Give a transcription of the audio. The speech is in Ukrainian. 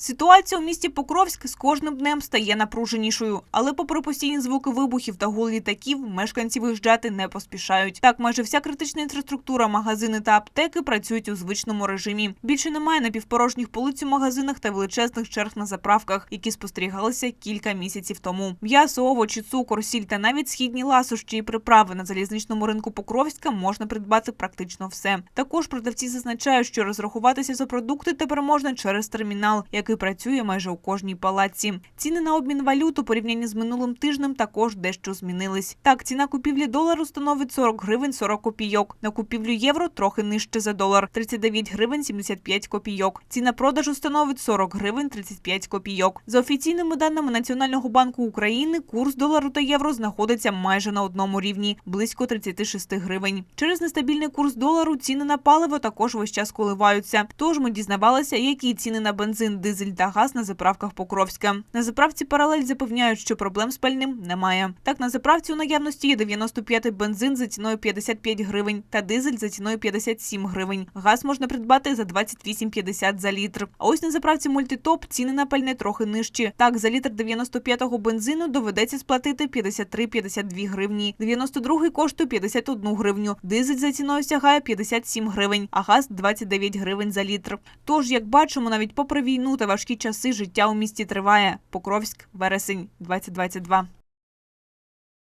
Ситуація у місті Покровськ з кожним днем стає напруженішою, але попри постійні звуки вибухів та гул літаків, мешканці виїжджати не поспішають. Так, майже вся критична інфраструктура, магазини та аптеки працюють у звичному режимі. Більше немає напівпорожніх полиць у магазинах та величезних черг на заправках, які спостерігалися кілька місяців тому. М'ясо, овочі, цукор, сіль та навіть східні ласощі і приправи на залізничному ринку Покровська можна придбати практично все. Також продавці зазначають, що розрахуватися за продукти тепер можна через термінал, який працює майже у кожній палаці. Ціни на обмін валют у порівнянні з минулим тижнем також дещо змінились. Так, ціна купівлі долару становить 40 гривень 40 копійок. На купівлю євро трохи нижче за долар 39 гривень 75 копійок. Ціна продажу становить 40 гривень 35 копійок. За офіційними даними Національного банку України, курс долару та євро знаходиться майже на одному рівні близько 36 гривень. Через нестабільний курс долару ціни на паливо також весь час коливаються. Тож ми дізнавалися, які ціни на бензин, дизель та газ на заправках Покровська. На заправці паралель запевняють, що проблем з пальним немає. Так, на заправці у наявності є 95-й бензин за ціною 55 гривень та дизель за ціною 57 гривень. Газ можна придбати за 28,50 за літр. А ось на заправці мультитоп ціни на пальне трохи нижчі. Так, за літр 95-го бензину доведеться сплатити 53,52 гривні. 92-й коштує 51 гривню. Дизель за ціною сягає 57 гривень, а газ 29 гривень за літр. Тож, як бачимо, навіть попри війну та важкі часи життя у місті триває. Покровськ, вересень, 2022.